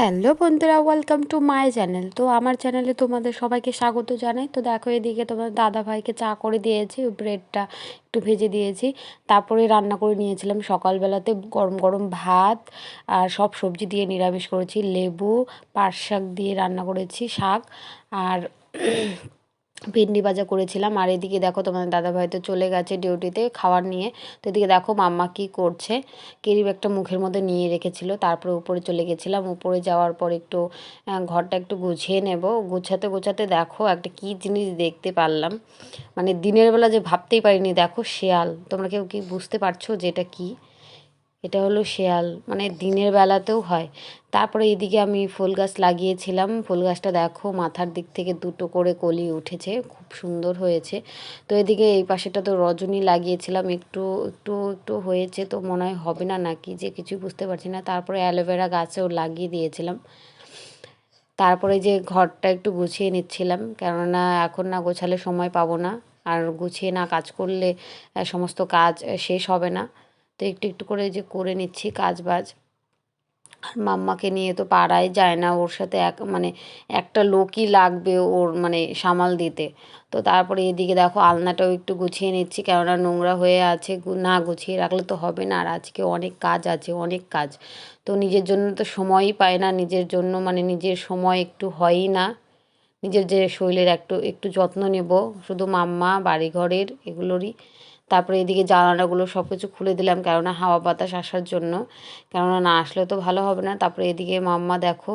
Hello বন্ধুরা welcome to my channel তো আমার চ্যানেলে তোমাদের সবাইকে স্বাগত জানাই। তো দেখো এদিকে তোমার দাদা ভাইকে চা করে দিয়েছি ব্রেডটা একটু ভেজে দিয়েছি। তারপরে রান্না করে নিয়েছিলাম সকালবেলাতে গরম গরম ভাত আর সব সবজি দিয়ে নিরামিষ করেছি। লেবু পাট শাক দিয়ে রান্না করেছি শাক আর ভেন্ডি ভাজা করেছিলাম। আর এদিকে দেখো তোমার দাদাভাই তো চলে গেছে ডিউটিতে খাবার নিয়ে। তো এদিকে দেখো মাম্মা কি করছে। কেরি ব্যাগটা মুখের মধ্যে নিয়ে রেখেছিল। তারপরে উপরে চলে গেছিলাম। উপরে যাওয়ার পর একটু ঘরটা একটু গুছিয়ে নেব। গুছাতে গুছাতে দেখো একটা কি জিনিস দেখতে পারলাম। মানে দিনের বেলা যে ভাবতেই পারিনি। দেখো শেয়াল। তোমরা কেউ কি বুঝতে পারছ যে এটা কী? এটা হলো শেয়াল। মানে দিনের বেলাতেও হয়। তারপরে এদিকে আমি ফুল গাছ লাগিয়েছিলাম। ফুল গাছটা দেখো মাথার দিক থেকে দুটো করে কলি উঠেছে। খুব সুন্দর হয়েছে। তো এদিকে এই পাশেটা তো রজনী লাগিয়েছিলাম। একটু একটু একটু হয়েছে তো মনে হয় হবে না নাকি যে কিছু বুঝতে পারছি না। তারপরে অ্যালোভেরা গাছেও লাগিয়ে দিয়েছিলাম। তারপরে যে ঘরটা একটু গুছিয়ে নিচ্ছিলাম। কেননা এখন না গোছালে সময় পাবো না। আর গুছিয়ে না কাজ করলে সমস্ত কাজ শেষ হবে না। তো একটু একটু করে যে করে নিচ্ছি কাজ বাজ আর মাম্মাকে নিয়ে তো পাড়ায় যায় না, ওর সাথে এক মানে একটা লোকই লাগবে ওর মানে সামাল দিতে। তো তারপরে এদিকে দেখো আলনাটাও একটু গুছিয়ে নিচ্ছি, কেননা নোংরা হয়ে আছে না গুছিয়ে রাখলে তো হবে না। আর আজকে অনেক কাজ আছে, অনেক কাজ। তো নিজের জন্য তো সময়ই পায় না, নিজের জন্য মানে নিজের সময় একটু হয়ই না। নিজের যে শরীরের একটু একটু যত্ন নেব, শুধু মাম্মা, বাড়িঘরের এগুলোরই। তারপরে এদিকে জানালাগুলো সব কিছু খুলে দিলাম, কেননা হাওয়া বাতাস আসার জন্য। কেননা না আসলে তো ভালো হবে না। তারপরে এদিকে মাম্মা দেখো,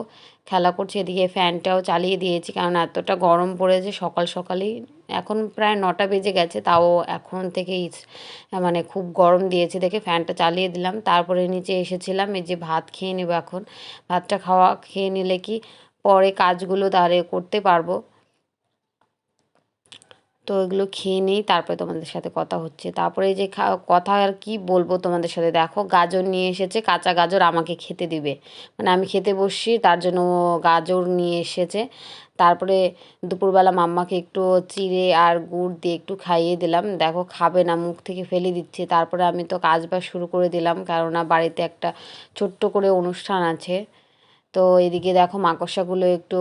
খেলা করছে, এদিকে ফ্যানটাও চালিয়ে দিয়েছি কারণ এতটা গরম পড়েছে সকাল সকালেই। এখন প্রায় নটা বেজে গেছে, তাও এখন থেকেই মানে খুব গরম দিয়েছে দেখে ফ্যানটা চালিয়ে দিলাম। তারপরে নিচে এসেছিলাম, এই যে ভাত খেয়ে নেব এখন। ভাতটা খাওয়া, খেয়ে নিলে কি পরে কাজগুলো তাহলে করতে পারব। তো এগুলো খেয়ে নিই, তারপরে তোমাদের সাথে কথা হচ্ছে। তারপরে যে কথা আর কি বলব তোমাদের সাথে? দেখো, গাজর নিয়ে এসেছে, কাঁচা গাজর আমাকে খেতে দিবে। মানে আমি খেতে বসছি, তার জন্য গাজর নিয়ে এসেছে। তারপরে দুপুরবেলা মাম্মাকে একটু চিড়ে আর গুড় দিয়ে একটু খাইয়ে দিলাম। দেখো, খাবে না, মুখ থেকে ফেলে দিচ্ছে। তারপরে আমি তো কাজ বাজ শুরু করে দিলাম, কেননা বাড়িতে একটা ছোট্ট করে অনুষ্ঠান আছে। তো এদিকে দেখো মাকড়সাগুলো একটু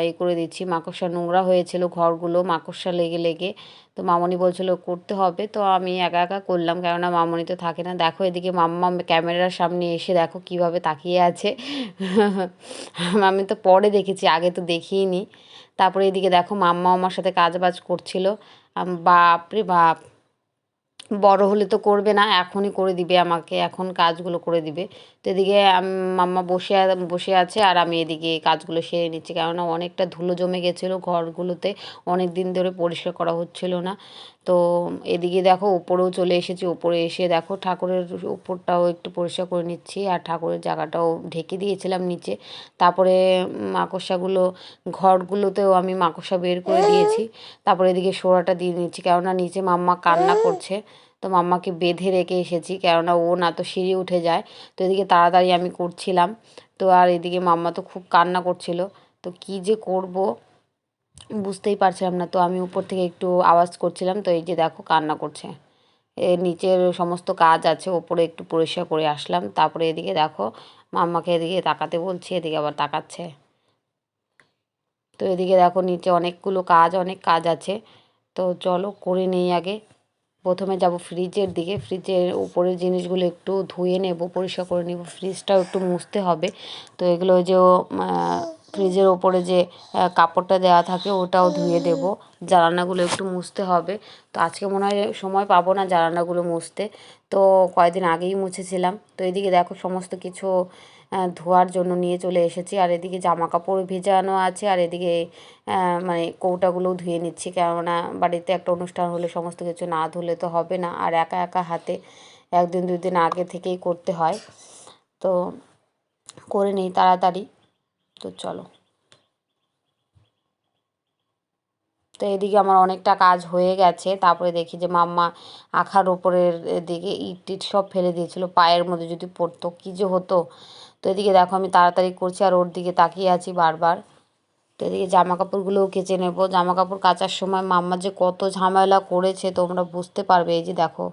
এ করে দিচ্ছি। মাকড়সা নোংরা হয়েছিল ঘরগুলো, মাকড়সা লেগে লেগে। তো মামনি বলছিল করতে হবে। তো আমি একা একা করলাম, কেননা মামনি তো থাকে না। দেখো এদিকে মাম্মা ক্যামেরার সামনে এসে দেখো কীভাবে তাকিয়ে আছে। আমি তো পরে দেখেছি, আগে তো দেখিনি। তারপরে এদিকে দেখো মাম্মা আমার সাথে কাজ বাজ করছিল বাপরে বাপ! বড় হলে তো করবে না, এখনই করে দিবে আমাকে, এখন কাজগুলো করে দিবে। তো এদিকে মাম্মা বসে বসে আছে আর আমি এদিকে কাজগুলো সেরে নিচ্ছি। কেননা অনেকটা ধুলো জমে গেছিল ঘরগুলোতে অনেক দিন ধরে পরিষ্কার করা হচ্ছিল না। তো এদিকে দেখো উপরেও চলে এসেছি, উপরে এসে দেখো ঠাকুরের উপরটাও একটু পরিষ্কার করে নিচ্ছি আর ঠাকুরের জায়গাটাও ঢেকে দিয়েছিলাম নিচে। তারপরে মাকড়সাগুলো, ঘরগুলোতেও আমি মাকড়সা বের করে দিয়েছি। তারপরে এদিকে সোড়াটা দিয়ে নিচ্ছি, কেননা নিচে মাম্মা কান্না করছে। তো মাম্মাকে বেঁধে রেখে এসেছি, কেননা ও না তো সিঁড়ি উঠে যায়। তো এদিকে তাড়াতাড়ি আমি করছিলাম। তো আর এদিকে মাম্মা তো খুব কান্না করছিল। তো কী যে করব বুঝতেই পারছিলাম না। তো আমি উপর থেকে একটু আওয়াজ করছিলাম। তো এই যে দেখো কান্না করছে। এর নিচের সমস্ত কাজ আছে, ওপরে একটু পরিষ্কার করে আসলাম। তারপরে এদিকে দেখো মাম্মাকে এদিকে তাকাতে বলছি, এদিকে আবার তাকাচ্ছে। তো এদিকে দেখো নিচে অনেকগুলো কাজ, অনেক কাজ আছে। তো চলো করে নেই আগে। প্রথমে যাব ফ্রিজের দিকে। ফ্রিজের উপরের জিনিসগুলো একটু ধুয়ে নেব, পরিষ্কার করে নেব। ফ্রিজটাও একটু মুছতে হবে। তো এগুলো যে ফ্রিজের ওপরে যে কাপড়টা দেওয়া থাকে ওটাও ধুয়ে দেব। জানালাগুলো একটু মুছতে হবে। তো আজকে মনে হয় সময় পাবো না জানালাগুলো মুছতে। তো কয়েকদিন আগেই মুছেছিলাম। তো এদিকে দেখো সমস্ত কিছু ধোয়ার জন্য নিয়ে চলে এসেছি। আর এদিকে জামা কাপড় ভেজানো আছে, আর এদিকে মানে কৌটাগুলোও ধুয়ে নিচ্ছি। কেননা বাড়িতে একটা অনুষ্ঠান হলে সমস্ত কিছু না ধুলে তো হবে না, আর একা একা হাতে একদিন দুই দিন আগে থেকেই করতে হয়। তো করে নিই তাড়াতাড়ি। তো চলো। তো এদিকে আমার অনেকটা কাজ হয়ে গেছে। তারপরে দেখি যে মাম্মা আখার ওপরের দিকে ইট টিট সব ফেলে দিয়েছিল, পায়ের মধ্যে যদি পড়তো, কী যে হতো। তো এদিকে দেখো আমি তাড়াতাড়ি করছি আর ওর দিকে তাকিয়ে আছি বারবার। তো এদিকে জামা কাপড়গুলোও কেচে নেব। জামা কাপড় কাচার সময় মাম্মা যে কত ঝামেলা করেছে তোমরা বুঝতে পারবে। এই যে দেখো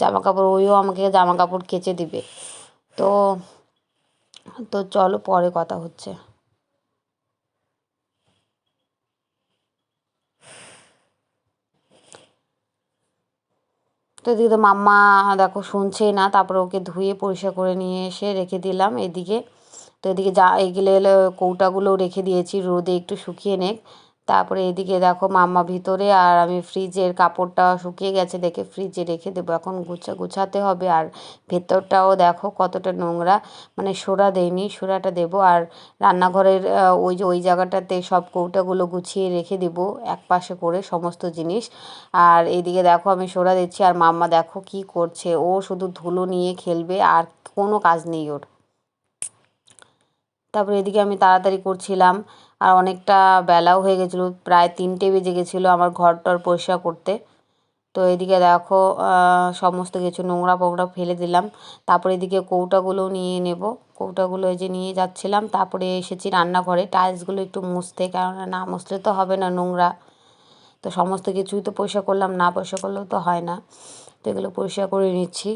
জামা কাপড় ওইও আমাকে জামা কাপড় কেচে দিবে। তো তো চলো পরে কথা হচ্ছে। তো এদিকে তো মাম্মা দেখো শুনছেই না, তারপরে ওকে ধুয়ে পরিষ্কার করে নিয়ে এসে রেখে দিলাম এদিকে। তো এদিকে যা এগুলো কৌটাগুলোও রেখে দিয়েছি, রোদে একটু শুকিয়ে নেক। তারপরে এদিকে দেখো মাম্মা ভিতরে আর আমি ফ্রিজের কাপড়টা শুকিয়ে গেছে, দেখে ফ্রিজে রেখে দেবো। এখন গুছা, গুছাতে হবে আর ভেতরটাও দেখো কতটা নোংরা মানে সোড়া দেয়নি সোড়াটা দেবো। আর রান্নাঘরের ওই যে, ওই জায়গাটাতে সব কৌটাগুলো গুছিয়ে রেখে দেবো এক পাশে করে সমস্ত জিনিস। আর এদিকে দেখো আমি সোড়া দিচ্ছি, আর মাম্মা দেখো কি করছে, ও শুধু ধুলো নিয়ে খেলবে, আর কোনো কাজ নেই ওর। তারপরে এদিকে আমি তাড়াতাড়ি করছিলাম আর অনেকটা বেলাও হয়ে গেছিল, প্রায় তিনটে বেজে গেছিল আমার ঘর টর পরিষ্কার করতে। তো এদিকে দেখো সমস্ত কিছু নোংরা ফোংরা ফেলে দিলাম। তারপরে এদিকে কৌটাগুলো নিয়ে নেব। কৌটাগুলো এই যে নিয়ে যাচ্ছিলাম, তারপরে এসেছি রান্নাঘরে। টাইলসগুলো একটু মুছতে, কেননা না মুছলে তো হবে না নোংরা। তো সমস্ত কিছুই তো পরিষ্কার করলাম, না পরিষ্কার করলেও তো হয় না। তো এগুলো পরিষ্কার করে নিচ্ছি।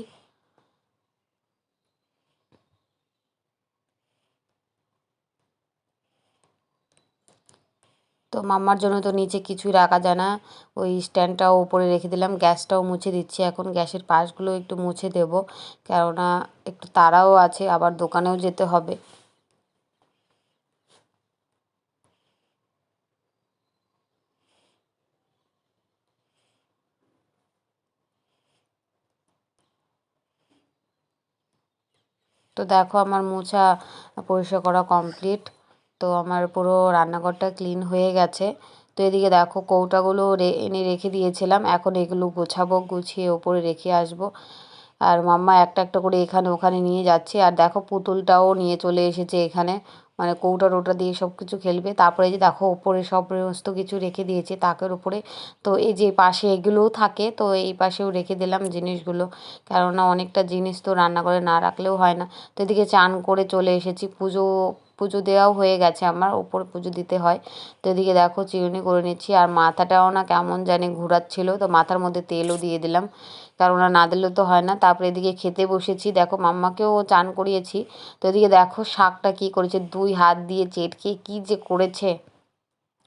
তো মাম্মার জন্য তো নিচে কিছুই রাখা যায় না। ওই স্ট্যান্ডটাও উপরে রেখে দিলাম, গ্যাসটাও মুছে দিচ্ছি। এখন গ্যাসের পাশগুলো একটু মুছে দেব, কেননা একটু তাড়াও আছে, আবার দোকানেও যেতে হবে। তো দেখো আমার মোছা পরিষ্কার করা কমপ্লিট। তো আমার পুরো রান্নাঘরটা ক্লিন হয়ে গেছে। তো এদিকে দেখো কৌটাগুলো এনে রেখে দিয়েছিলাম। এখন এগুলো গোছাবো, গুছিয়ে ওপরে রেখে আসব। আর মাম্মা একটা একটা করে এখানে ওখানে নিয়ে যাচ্ছে। আর দেখো পুতুলটাও নিয়ে চলে এসেছে এখানে। মানে কৌটা টোটা দিয়ে সব কিছু খেলবে। তারপরে যে দেখো ওপরে সব সমস্ত কিছু রেখে দিয়েছে তাকের উপরে। তো এই যে পাশে এগুলোও থাকে, তো এই পাশেও রেখে দিলাম জিনিসগুলো। কেননা অনেকটা জিনিস তো রান্না করে না রাখলেও হয় না। তো এদিকে চান করে চলে এসেছি। পুজো পুজো দেওয়াও হয়ে গেছে আমার, ওপর পুজো দিতে হয়। তো এদিকে দেখো চিরুনি করে নিচ্ছি, আর মাথাটাও না কেমন জানি ঘুরাচ্ছিলো, তো মাথার মধ্যে তেলও দিয়ে দিলাম, কারণ না দিলেও তো হয় না। তারপরে এদিকে খেতে বসেছি, দেখো মাম্মাকেও চান করিয়েছি। তো এদিকে দেখো শাকটা কী করেছে, দুই হাত দিয়ে চেটকে কী যে করেছে।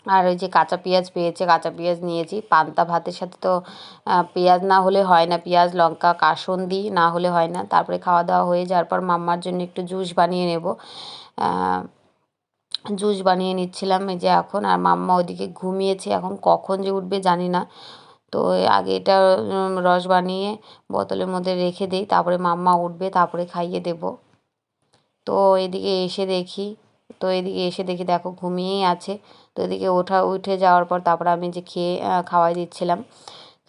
আর ওই যে কাঁচা পেঁয়াজ পেয়েছে, কাঁচা পেঁয়াজ নিয়েছি, পান্তা ভাতের সাথে তো পেঁয়াজ না হলে হয় না, পেঁয়াজ, লঙ্কা, কাসন্দি না হলে হয় না। তারপরে খাওয়া দাওয়া হয়ে যাওয়ার পর মাম্মার জন্য একটু জুস বানিয়ে নেব। জুস বানিয়ে নিচ্ছিলাম। এই যে এখন আর মাম্মা ওদিকে ঘুমিয়েছে। এখন কখন যে উঠবে জানি না। তো আগে এটা রস বানিয়ে বোতলের মধ্যে রেখে দিই। তারপরে মাম্মা উঠবে, তারপরে খাইয়ে দেব। তো এদিকে এসে দেখি, তো এদিকে এসে দেখি দেখো ঘুমিয়েই আছে। তো এদিকে ওঠা, উঠে যাওয়ার পর তারপরে আমি যে খেয়ে খাওয়াই দিচ্ছিলাম।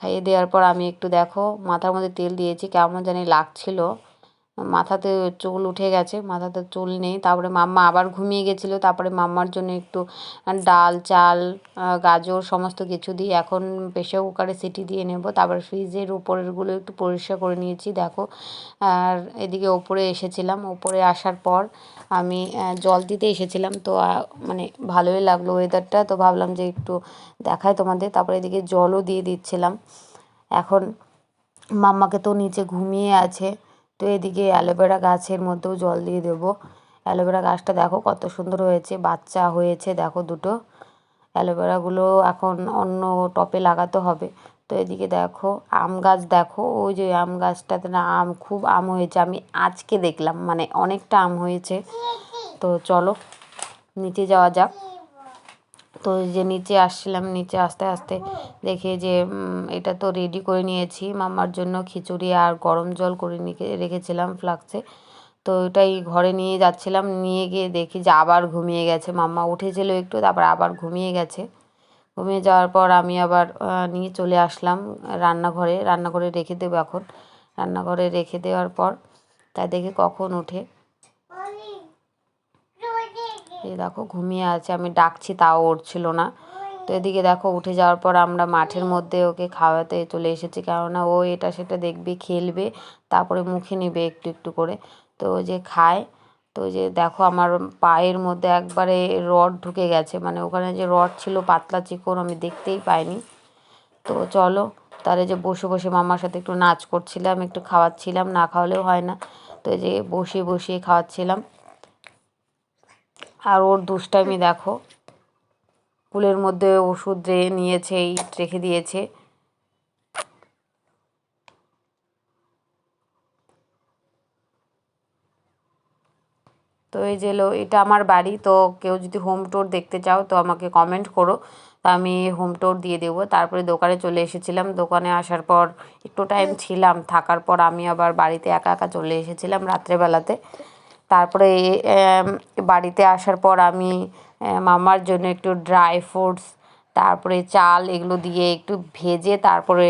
খাইয়ে দেওয়ার পর আমি একটু দেখো মাথার মধ্যে তেল দিয়েছি। কেমন জানি লাগছিল। মাথাতে চুল উঠে গেছে, মাথাতে চুল নেই। তারপরে মাম্মা আবার ঘুমিয়ে গেছিল। তারপরে মাম্মার জন্য একটু ডাল, চাল গাজর সমস্ত কিছু দিয়ে এখন প্রেশার কুকারে সিটি দিয়ে নেব। তারপরে ফ্রিজের উপরেরগুলো একটু পরিষ্কার করে নিয়েছি, দেখো। আর এদিকে ওপরে এসেছিলাম। ওপরে আসার পর আমি জল দিতে এসেছিলাম। তো মানে ভালোই লাগল ওয়েদারটা তো ভাবলাম যে একটু দেখায় তোমাদের। তারপরে এদিকে জলও দিয়ে দিচ্ছিলাম। এখন মাম্মাকে তো নিচে ঘুমিয়ে আছে। তো এদিকে অ্যালোভেরা গাছের মধ্যেও জল দিয়ে দেবো। অ্যালোভেরা গাছটা দেখো কত সুন্দর হয়েছে, বাচ্চা হয়েছে, দেখো দুটো। অ্যালোভেরাগুলো এখন অন্য টপে লাগাতে হবে। তো এদিকে দেখো আম গাছ, দেখো ওই যে আম গাছটাতে না আম, খুব আম হয়েছে। আমি আজকে দেখলাম মানে অনেকটা আম হয়েছে। তো চলো, নিচে যাওয়া যাক। তো যে নিচে আসছিলাম, নিচে আস্তে আস্তে দেখে যে এটা তো রেডি করে নিয়েছি। মাম্মার জন্য খিচুড়ি আর গরম জল করে রেখেছিলাম ফ্লাক্সে তো এটাই ঘরে নিয়ে যাচ্ছিলাম, নিয়ে গিয়ে দেখি যে আবার ঘুমিয়ে গেছে। মাম্মা উঠেছিল একটু, তারপর আবার ঘুমিয়ে গেছে। ঘুমিয়ে যাওয়ার পর আমি আবার নিয়ে চলে আসলাম রান্নাঘরে। রান্নাঘরে রেখে দেবো এখন। রান্নাঘরে রেখে দেওয়ার পর তাই দেখে কখন উঠে। এই দেখো ঘুমিয়ে আছে, আমি ডাকছি, তাও উঠছিল না। তো এদিকে দেখো উঠে যাওয়ার পর আমরা মাঠের মধ্যে ওকে খাওয়াতে চলে এসেছি, কেননা ও এটা সেটা দেখবে, খেলবে, তারপরে মুখে নেবে একটু একটু করে। তো যে খায়, তো যে দেখো আমার পায়ের মধ্যে একবারে রড ঢুকে গেছে মানে ওখানে যে রড ছিল, পাতলা চিকন, আমি দেখতেই পাইনি। তো চলো, তাহলে যে বসে বসে মামার সাথে একটু নাচ করছিলাম, একটু খাওয়াচ্ছিলাম, না খাওয়ালেও হয় না। তো যে বসিয়ে বসিয়ে খাওয়াচ্ছিলাম। আর ওর দুষ্টামি দেখো। কুলের মধ্যে ওষুধ নিয়েছে, এই রেখে দিয়েছে। তো এই যে এটা আমার বাড়ি, তো কেউ যদি হোম ট্যুর দেখতে চাও, তো আমাকে কমেন্ট করো। তো আমি হোম ট্যুর দিয়ে দেবো। তারপরে দোকানে চলে এসেছিলাম। দোকানে আসার পর একটু টাইম ছিলাম। থাকার পর আমি আবার বাড়িতে একা একা চলে এসেছিলাম রাত্রেবেলাতে। তারপরে বাড়িতে আসার পর আমি মামার জন্য একটু ড্রাই ফ্রুটস তারপরে চাল এগুলো দিয়ে একটু ভেজে তারপরে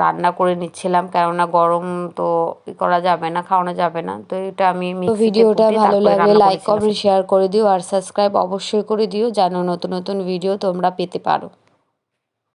রান্না করে নিচ্ছিলাম। কেননা গরম তো ই করা যাবে না খাওয়ানো যাবে না। তো এটা আমি ভিডিওটা ভালো লাগলে লাইক কমেন্ট শেয়ার করে দিও। আর সাবস্ক্রাইব অবশ্যই করে দিও যেন নতুন নতুন ভিডিও তোমরা পেতে পারো।